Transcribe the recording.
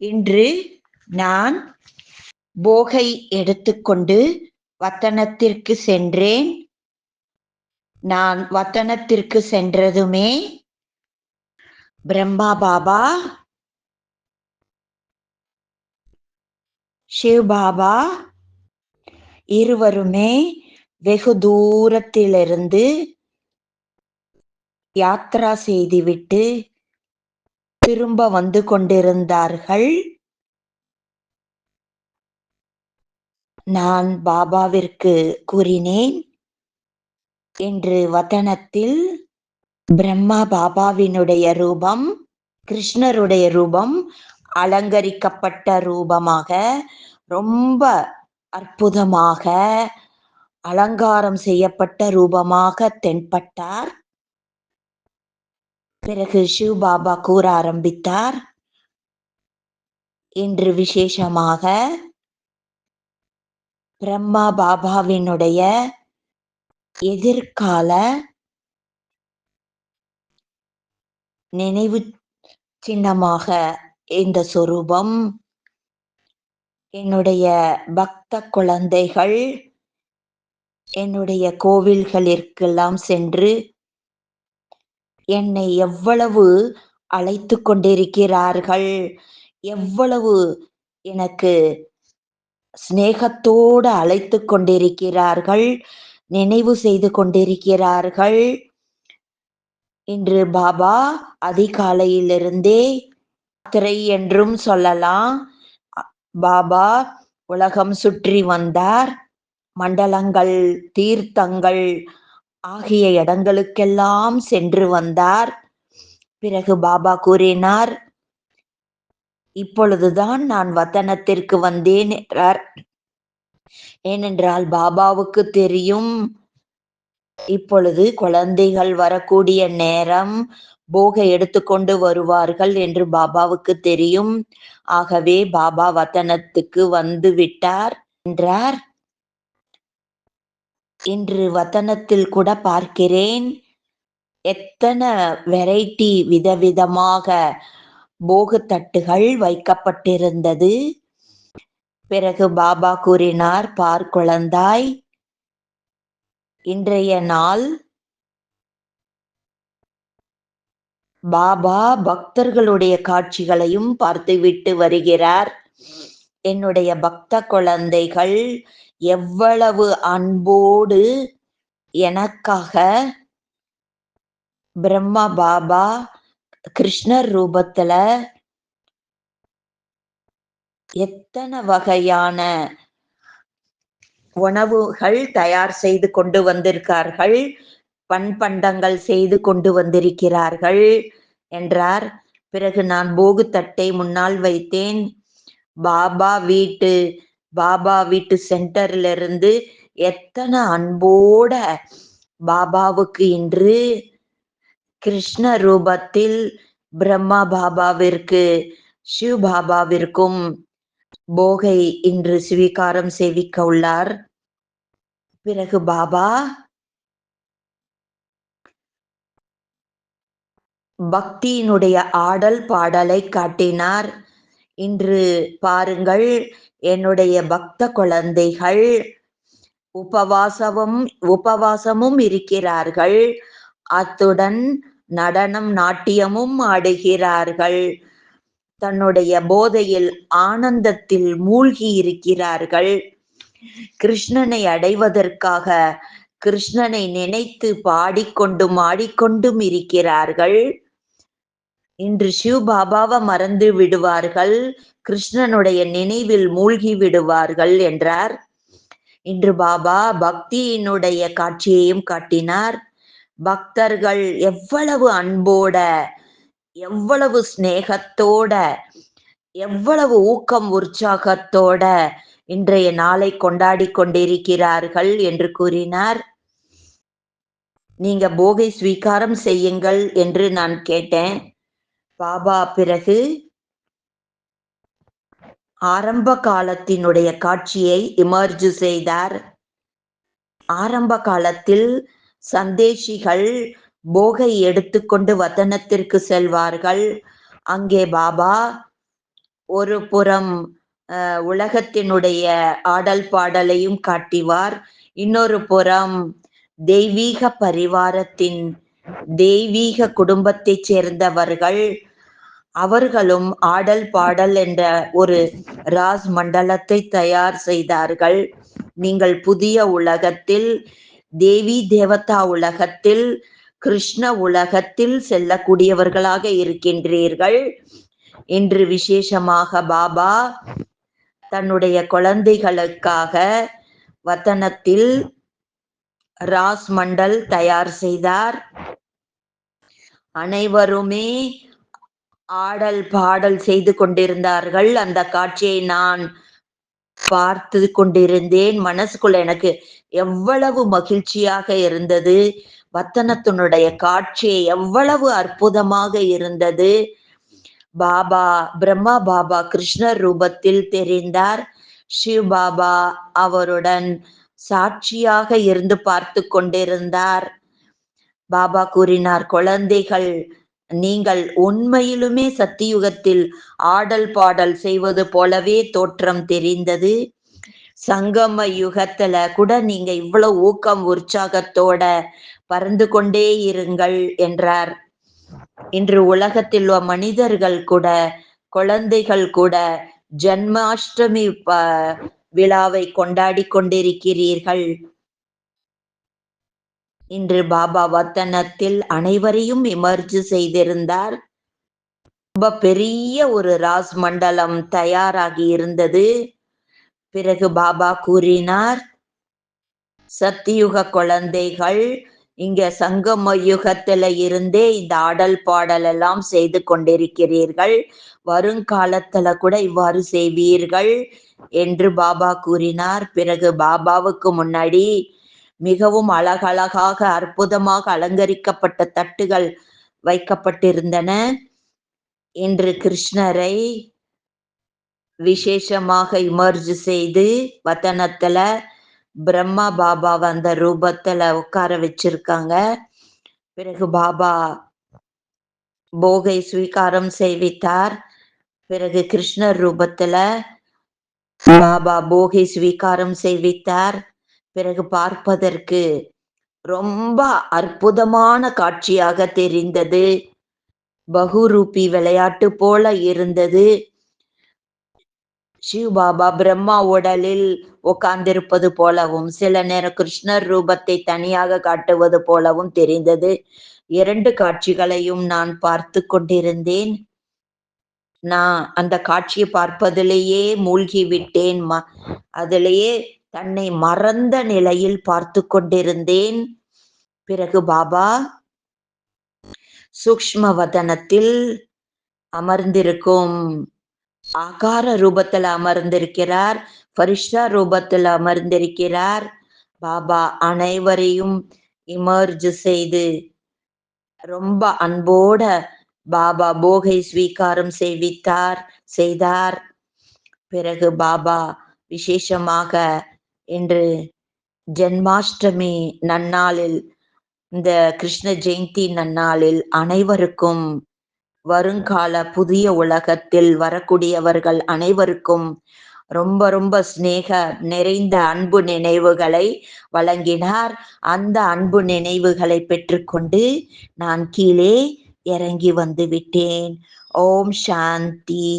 இன்று நான் போகை எடுத்துக்கொண்டு வத்தனத்திற்கு சென்றேன். நான் வத்தனத்திற்கு சென்றதுமே பிரம்மா பாபா சிவ் பாபா இருவருமே வெகு தூரத்திலிருந்து யாத்ரா செய்துவிட்டு திரும்ப வந்து கொண்டிருந்தார்கள். நான் பாபாவிற்கு கூறினேன் என்று வதனத்தில் பிரம்மா பாபாவினுடைய ரூபம் கிருஷ்ணருடைய ரூபம் அலங்கரிக்கப்பட்ட ரூபமாக ரொம்ப அற்புதமாக அலங்காரம் செய்யப்பட்ட ரூபமாக தென்பட்டார். பிறகு சிவ் பாபா கூற ஆரம்பித்தார். இன்று விசேஷமாக பிரம்மா பாபாவினுடைய எதிர்கால நினைவு சின்னமாக இந்த சொரூபம் என்னுடைய பக்த குழந்தைகள் என்னுடைய கோவில்களிற்கெல்லாம் சென்று என்னை எவ்வளவு அழைத்து கொண்டிருக்கிறார்கள்? எவ்வளவு எனக்கு சிநேகத்தோடு அழைத்து கொண்டிருக்கிறார்கள்? நினைவு செய்து கொண்டிருக்கிறார்கள்? இன்று பாபா அதிகாலையிலிருந்தே யாத்திரை என்றும் சொல்லலாம். பாபா உலகம் சுற்றி வந்தார். மண்டலங்கள் தீர்த்தங்கள் ஆகிய இடங்களுக்கெல்லாம் சென்று வந்தார். பிறகு பாபா கூறினார் இப்பொழுதுதான் நான் வத்தனத்திற்கு வந்தேன் என்றார். ஏனென்றால் பாபாவுக்கு தெரியும் இப்பொழுது குழந்தைகள் வரக்கூடிய நேரம் போக எடுத்துக்கொண்டு வருவார்கள் என்று பாபாவுக்கு தெரியும். ஆகவே பாபா வத்தனத்துக்கு வந்து விட்டார் என்றார். இன்று வதனத்தில் கூட பார்க்கிறேன். எத்தனை வெரைட்டி விதவிதமாக போகுத்தட்டுகள் வைக்கப்பட்டிருந்தது. பிறகு பாபா கூறினார் பார் குழந்தாய் இன்றைய நாள் பாபா பக்தர்களுடைய காட்சிகளையும் பார்த்துவிட்டு வருகிறார். என்னுடைய பக்த குழந்தைகள் எவ்வளவு அன்போடு எனக்காக பிரம்மா பாபா கிருஷ்ணர் ரூபத்துல எத்தனை வகையான உணவுகள் தயார் செய்து கொண்டு வந்திருக்கார்கள் பண்பண்டங்கள் செய்து கொண்டு வந்திருக்கிறார்கள் என்றார். பிறகு நான் போகு தட்டை முன்னால் வைத்தேன். பாபா வீட்டு பாபா வீட்டு சென்டர்ல இருந்து எத்தனை அன்போட பாபாவுக்கு இன்று கிருஷ்ண ரூபத்தில் பிரம்மா பாபாவிற்கு சிவ் பாபாவிற்கும் போகை இன்று ஸ்வீகாரம் சேவிக்க உள்ளார். பிறகு பாபா பக்தியினுடைய ஆடல் பாடலை காட்டினார். இன்று பாருங்கள் என்னுடைய பக்த குழந்தைகள். உபவாசமும் உபவாசமும் இருக்கிறார்கள். அத்துடன் நடனம் நாட்டியமும் ஆடுகிறார்கள். தன்னுடைய போதையில் ஆனந்தத்தில் மூழ்கி இருக்கிறார்கள். கிருஷ்ணனை அடைவதற்காக கிருஷ்ணனை நினைத்து பாடிக்கொண்டும் ஆடிக்கொண்டும் இருக்கிறார்கள். இன்று சிவ் பாபாவை மறந்து விடுவார்கள். கிருஷ்ணனுடைய நினைவில் மூழ்கி விடுவார்கள் என்றார். இன்று பாபா பக்தியினுடைய காட்சியையும் காட்டினார். பக்தர்கள் எவ்வளவு அன்போட எவ்வளவு சிநேகத்தோட எவ்வளவு ஊக்கம் உற்சாகத்தோட இன்றைய நாளை கொண்டாடி கொண்டிருக்கிறார்கள் என்று கூறினார். நீங்க போகை ஸ்வீகாரம் செய்யுங்கள் என்று நான் கேட்டேன். பாபா பிறகு ஆரம்ப காலத்தினுடைய காட்சியை இமர்ஜு செய்தார். ஆரம்ப காலத்தில் சந்தேஷிகள் போகை எடுத்துக்கொண்டு வதனத்திற்கு செல்வார்கள். அங்கே பாபா ஒரு புறம் அஹ், உலகத்தினுடைய ஆடல் பாடலையும் காட்டிவார். இன்னொரு புறம் தெய்வீக பரிவாரத்தின் தெய்வீக குடும்பத்தைச் சேர்ந்தவர்கள் அவர்களும் ஆடல் பாடல் என்ற ஒரு ராஸ் மண்டலத்தை தயார் செய்தார்கள். நீங்கள் புதிய உலகத்தில் தேவி தேவதா உலகத்தில் கிருஷ்ண உலகத்தில் செல்லக்கூடியவர்களாக இருக்கின்றீர்கள். இன்று விசேஷமாக பாபா தன்னுடைய குழந்தைகளுக்காக வத்தனத்தில் ராஸ் மண்டல் தயார் செய்தார். அனைவருமே ஆடல் பாடல் செய்து கொண்டிருந்தார்கள். அந்த காட்சியை நான் பார்த்து கொண்டிருந்தேன். மனசுக்குள்ள எனக்கு எவ்வளவு மகிழ்ச்சியாக இருந்தது. வத்தனத்தினுடைய காட்சி எவ்வளவு அற்புதமாக இருந்தது. பாபா பிரம்மா பாபா கிருஷ்ணர் ரூபத்தில் தெரிந்தார். சிவ் பாபா அவருடன் சாட்சியாக இருந்து பார்த்து கொண்டிருந்தார். பாபா கூறினார் குழந்தைகள் நீங்கள் உண்மையிலுமே சத்தியுகத்தில் ஆடல் பாடல் செய்வது போலவே தோற்றம் தெரிந்தது. சங்கம யுகத்துல கூட நீங்க இவ்வளவு ஊக்கம் உற்சாகத்தோட பறந்து கொண்டே இருங்கள் என்றார். இன்று உலகத்தில் உள்ள மனிதர்கள் கூட குழந்தைகள் கூட ஜன்மாஷ்டமி ப- விழாவை கொண்டாடி கொண்டிருக்கிறீர்கள். இன்று பாபா வத்தனத்தில் அனைவரையும் இமர்ஜ் செய்திருந்தார். ரொம்ப பெரிய ஒரு ராஸ் மண்டலம் தயாராகி இருந்தது. பிறகு பாபா கூறினார் சத்தியுக குழந்தைகள் இங்க சங்கம யுகத்துல இருந்தே இந்த ஆடல் பாடல் எல்லாம் செய்து கொண்டிருக்கிறீர்கள். வருங்காலத்துல கூட இவ்வாறு செய்வீர்கள் என்று பாபா கூறினார். பிறகு பாபாவுக்கு முன்னாடி மிகவும் அழகழகாக அற்புதமாக அலங்கரிக்கப்பட்ட தட்டுகள் வைக்கப்பட்டிருந்தன. இன்று கிருஷ்ணரை விசேஷமாக இமர்ஜ் செய்து வத்தனத்துல பிரம்மா பாபா வந்த ரூபத்துல உட்கார வச்சிருக்காங்க. பிறகு பாபா போகை ஸ்வீகாரம் செய்வித்தார். பிறகு கிருஷ்ணர் ரூபத்துல பாபா போகை ஸ்வீகாரம் செய்வித்தார். பிறகு பார்ப்பதற்கு ரொம்ப அற்புதமான காட்சியாக தெரிந்தது. பகுரூபி விளையாட்டு போல இருந்தது. சிவ் பாபா பிரம்மா உடலில் உட்கார்ந்திருப்பது போலவும் சில நேரம் கிருஷ்ணர் ரூபத்தை தனியாக காட்டுவது போலவும் தெரிந்தது. இரண்டு காட்சிகளையும் நான் பார்த்து கொண்டிருந்தேன். நான் அந்த காட்சியை பார்ப்பதிலேயே மூழ்கி விட்டேன் ம- அதிலேயே தன்னை மறந்த நிலையில் பார்த்து கொண்டிருந்தேன். பிறகு பாபா சூக்ஷ்ம வதனத்தில் அமர்ந்திருக்கும் ஆகார ரூபத்தில் அமர்ந்திருக்கிறார் பரிஷ்டா ரூபத்தில் அமர்ந்திருக்கிறார். பாபா அனைவரையும் இமர்ஜ் செய்து ரொம்ப அன்போட பாபா போகை ஸ்வீகாரம் செய்வித்தார் செய்தார். பிறகு பாபா விசேஷமாக இன்று ஜென்மாஷ்டமி நன்னாளில் இந்த கிருஷ்ண ஜெயந்தி நன்னாளில் அனைவருக்கும் வருங்கால புதிய உலகத்தில் வரக்கூடியவர்கள் அனைவருக்கும் ரொம்ப ரொம்ப சிநேக நிறைந்த அன்பு நினைவுகளை வழங்கினார். அந்த அன்பு நினைவுகளை பெற்றுக்கொண்டு நான் கீழே இறங்கி வந்து விட்டேன். ஓம் சாந்தி.